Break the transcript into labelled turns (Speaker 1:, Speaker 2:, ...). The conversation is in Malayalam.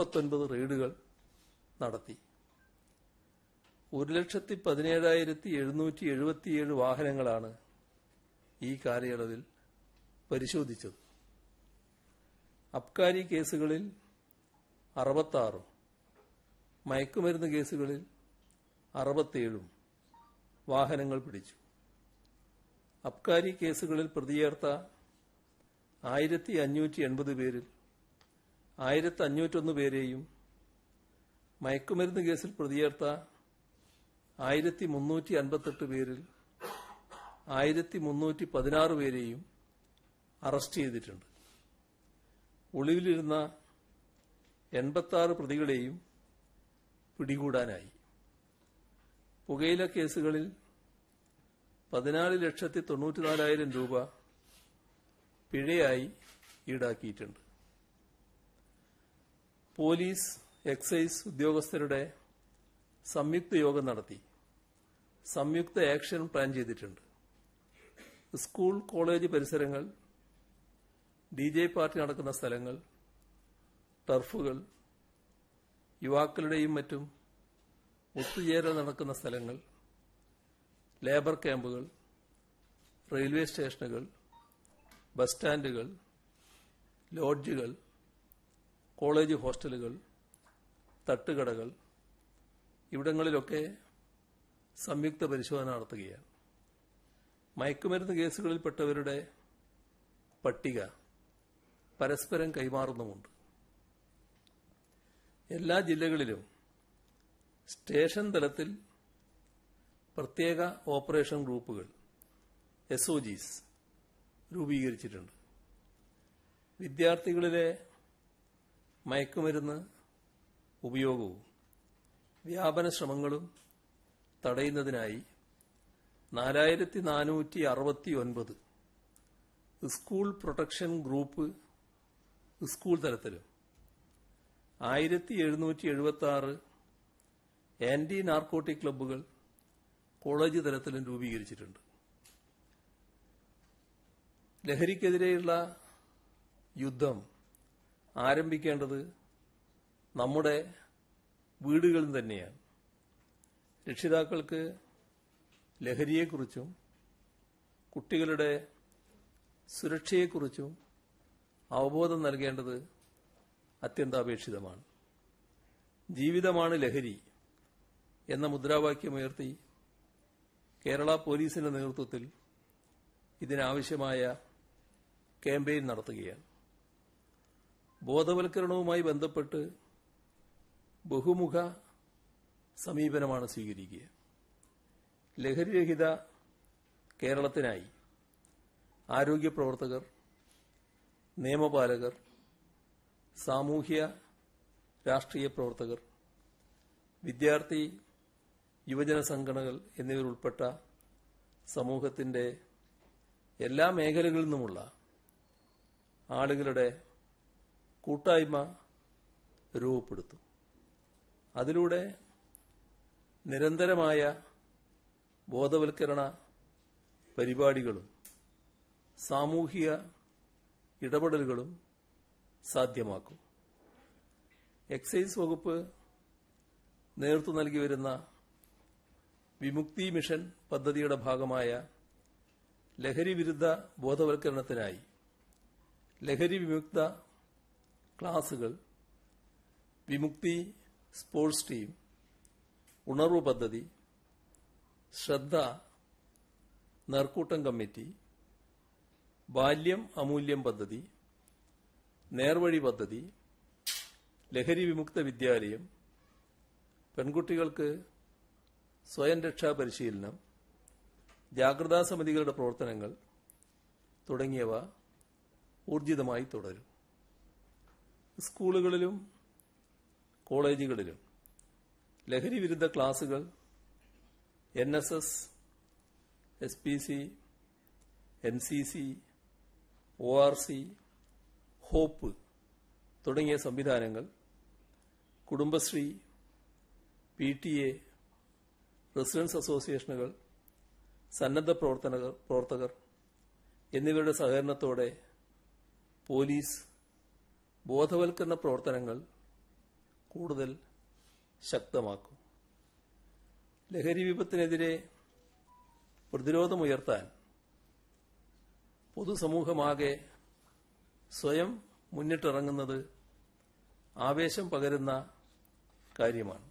Speaker 1: മുപ്പത്തൊൻപത് റെയ്ഡുകൾ നടത്തി. ഒരു ലക്ഷത്തി പതിനേഴായിരത്തി എഴുന്നൂറ്റി എഴുപത്തിയേഴ് വാഹനങ്ങളാണ് ഈ കാലയളവിൽ പരിശോധിച്ചത്. അബ്കാരി കേസുകളിൽ അറുപത്താറും മയക്കുമരുന്ന് കേസുകളിൽ അറുപത്തേഴും വാഹനങ്ങൾ പിടിച്ചു. അബ്കാരി കേസുകളിൽ പ്രതിയേർത്ത ആയിരത്തി അഞ്ഞൂറ്റി എൺപത് പേരിൽ ആയിരത്തി അഞ്ഞൂറ്റൊന്ന് പേരെയും മയക്കുമരുന്ന് കേസിൽ പ്രതിയേർത്ത ആയിരത്തി മുന്നൂറ്റി അൻപത്തെട്ട് പേരിൽ ആയിരത്തി മുന്നൂറ്റി പതിനാറ് പേരെയും അറസ്റ്റ് ചെയ്തിട്ടുണ്ട്. ഒളിവിലിരുന്ന എൺപത്തി പ്രതികളെയും പിടികൂടാനായി. പുകയില കേസുകളിൽ പതിനാല് ലക്ഷത്തി തൊണ്ണൂറ്റിനാലായിരം രൂപ പിഴയായി ഈടാക്കിയിട്ടുണ്ട്. പോലീസ് എക്സൈസ് ഉദ്യോഗസ്ഥരുടെ സംയുക്ത യോഗം നടത്തി. സംയുക്ത ആക്ഷൻ പ്ലാൻ ചെയ്തിട്ടുണ്ട്. സ്കൂൾ കോളേജ് പരിസരങ്ങൾ ഡി ജെ പാർട്ടി നടക്കുന്ന സ്ഥലങ്ങൾ ടർഫുകൾ യുവാക്കളുടെയും മറ്റും ഒത്തുചേരൽ നടക്കുന്ന സ്ഥലങ്ങൾ ലേബർ ക്യാമ്പുകൾ റെയിൽവേ സ്റ്റേഷനുകൾ ബസ് സ്റ്റാൻഡുകൾ ലോഡ്ജുകൾ കോളേജ് ഹോസ്റ്റലുകൾ തട്ടുകടകൾ ഇവിടങ്ങളിലൊക്കെ സംയുക്ത പരിശോധന നടത്തുകയാണ്. മയക്കുമരുന്ന് കേസുകളിൽപ്പെട്ടവരുടെ പട്ടിക പരസ്പരം കൈമാറുന്നുമുണ്ട്. എല്ലാ ജില്ലകളിലും സ്റ്റേഷൻ തലത്തിൽ പ്രത്യേക ഓപ്പറേഷൻ ഗ്രൂപ്പുകൾ എസ് ഒ രൂപീകരിച്ചിട്ടുണ്ട്. വിദ്യാർത്ഥികളിലെ മയക്കുമരുന്ന് ഉപയോഗവും വ്യാപന ശ്രമങ്ങളും തടയുന്നതിനായി നാലായിരത്തി നാനൂറ്റി അറുപത്തി ഒൻപത് സ്കൂൾ പ്രൊട്ടക്ഷൻ ഗ്രൂപ്പ് സ്കൂൾ തലത്തിലും ആയിരത്തി എഴുന്നൂറ്റി എഴുപത്തി ആറ് ആന്റി നാർക്കോട്ടിക് ക്ലബ്ബുകൾ കോളേജ് തലത്തിലും രൂപീകരിച്ചിട്ടുണ്ട്. ലഹരിക്കെതിരെയുള്ള യുദ്ധം ആരംഭിക്കേണ്ടത് നമ്മുടെ വീടുകളിൽ തന്നെയാണ്. രക്ഷിതാക്കൾക്ക് ലഹരിയെക്കുറിച്ചും കുട്ടികളുടെ സുരക്ഷയെക്കുറിച്ചും അവബോധം നൽകേണ്ടത് അത്യന്താപേക്ഷിതമാണ്. ജീവിതമാണ് ലഹരി എന്ന മുദ്രാവാക്യമുയർത്തി കേരള പോലീസിന്റെ നേതൃത്വത്തിൽ ഇതിനാവശ്യമായ ക്യാമ്പയിൻ നടത്തുകയാണ്. ബോധവൽക്കരണവുമായി ബന്ധപ്പെട്ട് ബഹുമുഖ സമീപനമാണ് സ്വീകരിക്കുക. ലഹരിരഹിത കേരളത്തിനായി ആരോഗ്യ പ്രവർത്തകർ നിയമപാലകർ സാമൂഹ്യ രാഷ്ട്രീയ പ്രവർത്തകർ വിദ്യാർത്ഥി യുവജന സംഘടനകൾ എന്നിവരുൾപ്പെട്ട സമൂഹത്തിന്റെ എല്ലാ മേഖലകളിൽ നിന്നുമുള്ള ആളുകളുടെ കൂട്ടായ്മ രൂപപ്പെടുത്തും. അതിലൂടെ നിരന്തരമായ ബോധവൽക്കരണ പരിപാടികളും സാമൂഹിക ഇടപെടലുകളും സാധ്യമാക്കും. എക്സൈസ് വകുപ്പ് നേതൃത്വം നൽകി വരുന്ന വിമുക്തി മിഷൻ പദ്ധതിയുടെ ഭാഗമായ ലഹരി വിരുദ്ധ ബോധവൽക്കരണത്തിനായി ലഹരി വിമുക്ത ക്ലാസുകൾ വിമുക്തി സ്പോർട്സ് ടീം ഉണർവ് പദ്ധതി ശ്രദ്ധ നേർക്കൂട്ടം കമ്മിറ്റി ബാല്യം അമൂല്യം പദ്ധതി നേർവഴി പദ്ധതി ലഹരി വിമുക്ത വിദ്യാലയം പെൺകുട്ടികൾക്ക് സ്വയം രക്ഷാ പരിശീലനം ജാഗ്രതാ സമിതികളുടെ പ്രവർത്തനങ്ങൾ തുടങ്ങിയവ ഊർജിതമായി തുടരും. സ്കൂളുകളിലും കോളേജുകളിലും ലഹരി വിരുദ്ധ ക്ലാസുകൾ N S S S P C N C C O R C hope തുടങ്ങിയ സംവിധാനങ്ങൾ Kudumbashree P T A residence അസോസിയേഷനുകൾ സന്നദ്ധ പ്രവർത്തന പ്രവർത്തകർ എന്നിവരുടെ സഹകരണത്തോടെ പോലീസ് ബോധവൽക്കരണ പ്രവർത്തനങ്ങൾ കൂടുതൽ ശക്തമാക്കും. ലഹരി വിപത്തിനെതിരെ പ്രതിരോധമുയർത്താൻ പൊതുസമൂഹമാകെ സ്വയം മുന്നിട്ടിറങ്ങുന്നത് ആവേശം പകരുന്ന കാര്യമാണ്.